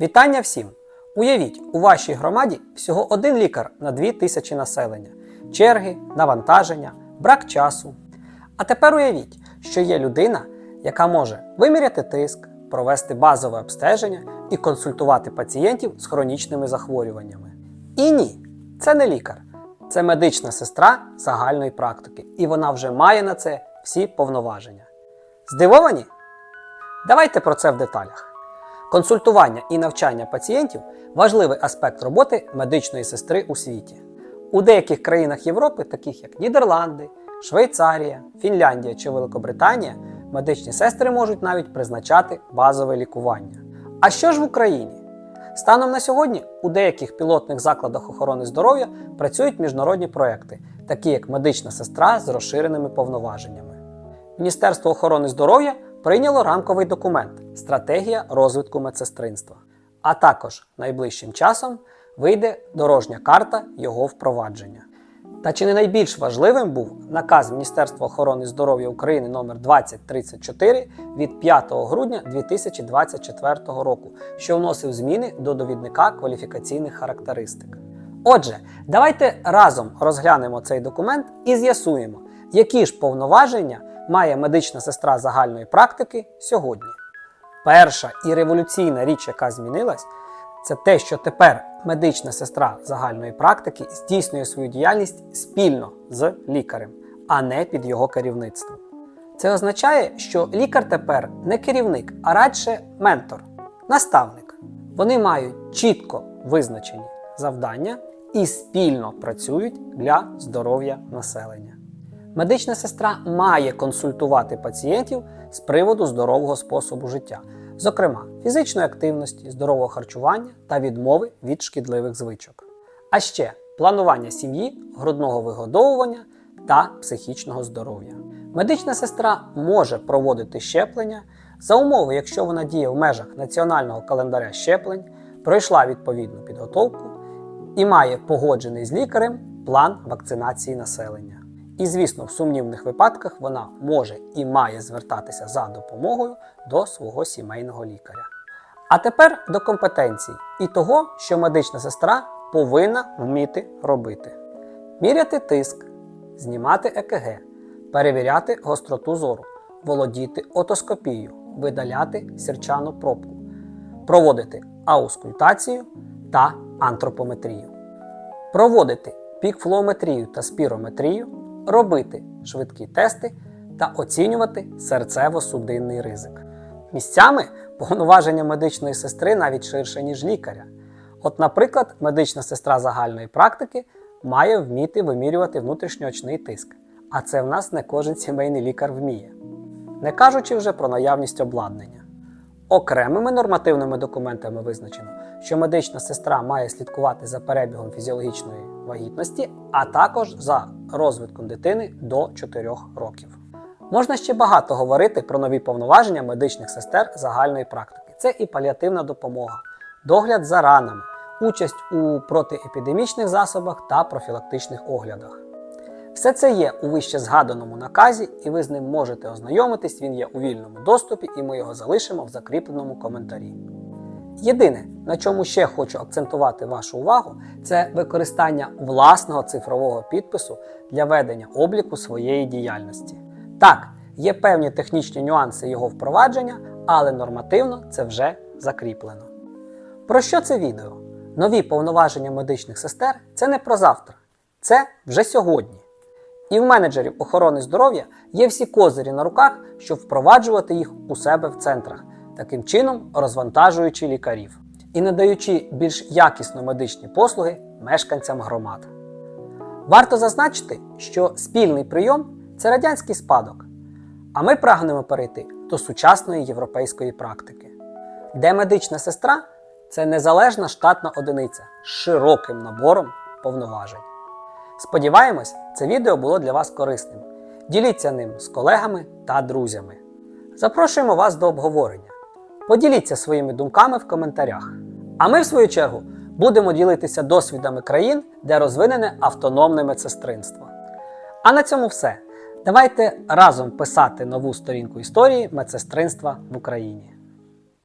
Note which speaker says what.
Speaker 1: Вітання всім! Уявіть, у вашій громаді всього один лікар на 2 тисячі населення, черги, навантаження, брак часу. А тепер уявіть, що є людина, яка може виміряти тиск, провести базове обстеження і консультувати пацієнтів з хронічними захворюваннями. І ні, це не лікар, це медична сестра загальної практики, і вона вже має на це всі повноваження. Здивовані? Давайте про це в деталях. Консультування і навчання пацієнтів важливий аспект роботи медичної сестри у світі. У деяких країнах Європи, таких як Нідерланди, Швейцарія, Фінляндія чи Великобританія, медичні сестри можуть навіть призначати базове лікування. А що ж в Україні? Станом на сьогодні у деяких пілотних закладах охорони здоров'я працюють міжнародні проекти, такі як медична сестра з розширеними повноваженнями. Міністерство охорони здоров'я прийняло рамковий документ Стратегія розвитку медсестринства. А також найближчим часом вийде дорожня карта його впровадження. Та чи не найбільш важливим був наказ Міністерства охорони здоров'я України номер 2034 від 5 грудня 2024 року, що вносив зміни до довідника кваліфікаційних характеристик. Отже, давайте разом розглянемо цей документ і з'ясуємо, які ж повноваження має медична сестра загальної практики сьогодні. Перша і революційна річ, яка змінилась, це те, що тепер медична сестра загальної практики здійснює свою діяльність спільно з лікарем, а не під його керівництвом. Це означає, що лікар тепер не керівник, а радше ментор, наставник. Вони мають чітко визначені завдання і спільно працюють для здоров'я населення. Медична сестра має консультувати пацієнтів з приводу здорового способу життя, зокрема фізичної активності, здорового харчування та відмови від шкідливих звичок. А ще планування сім'ї, грудного вигодовування та психічного здоров'я. Медична сестра може проводити щеплення за умови, якщо вона діє в межах національного календаря щеплень, пройшла відповідну підготовку і має погоджений з лікарем план вакцинації населення. І, звісно, в сумнівних випадках вона може і має звертатися за допомогою до свого сімейного лікаря. А тепер до компетенцій і того, що медична сестра повинна вміти робити: міряти тиск, знімати ЕКГ, перевіряти гостроту зору, володіти отоскопією, видаляти сірчану пробку, проводити аускультацію та антропометрію, проводити пікфлометрію та спірометрію, робити швидкі тести та оцінювати серцево-судинний ризик. Місцями повноваження медичної сестри навіть ширше, ніж лікаря. От, наприклад, медична сестра загальної практики має вміти вимірювати внутрішньоочний тиск, а це в нас не кожен сімейний лікар вміє, не кажучи вже про наявність обладнання. Окремими нормативними документами визначено, що медична сестра має слідкувати за перебігом фізіологічної вагітності, а також за розвитком дитини до 4 років. Можна ще багато говорити про нові повноваження медичних сестер загальної практики. Це і паліативна допомога, догляд за ранами, участь у протиепідемічних засобах та профілактичних оглядах. Все це є у вище згаданому наказі, і ви з ним можете ознайомитись, він є у вільному доступі, і ми його залишимо в закріпленому коментарі. Єдине, на чому ще хочу акцентувати вашу увагу, це використання власного цифрового підпису для ведення обліку своєї діяльності. Так, є певні технічні нюанси його впровадження, але нормативно це вже закріплено. Про що це відео? Нові повноваження медичних сестер це не про завтра, це вже сьогодні. І в менеджерів охорони здоров'я є всі козирі на руках, щоб впроваджувати їх у себе в центрах, таким чином розвантажуючи лікарів і надаючи більш якісно медичні послуги мешканцям громад. Варто зазначити, що спільний прийом це радянський спадок, а ми прагнемо перейти до сучасної європейської практики, де медична сестра це незалежна штатна одиниця з широким набором повноважень. Сподіваємось, це відео було для вас корисним. Діліться ним з колегами та друзями. Запрошуємо вас до обговорення. Поділіться своїми думками в коментарях. А ми, в свою чергу, будемо ділитися досвідами країн, де розвинене автономне медсестринство. А на цьому все. Давайте разом писати нову сторінку історії медсестринства в Україні.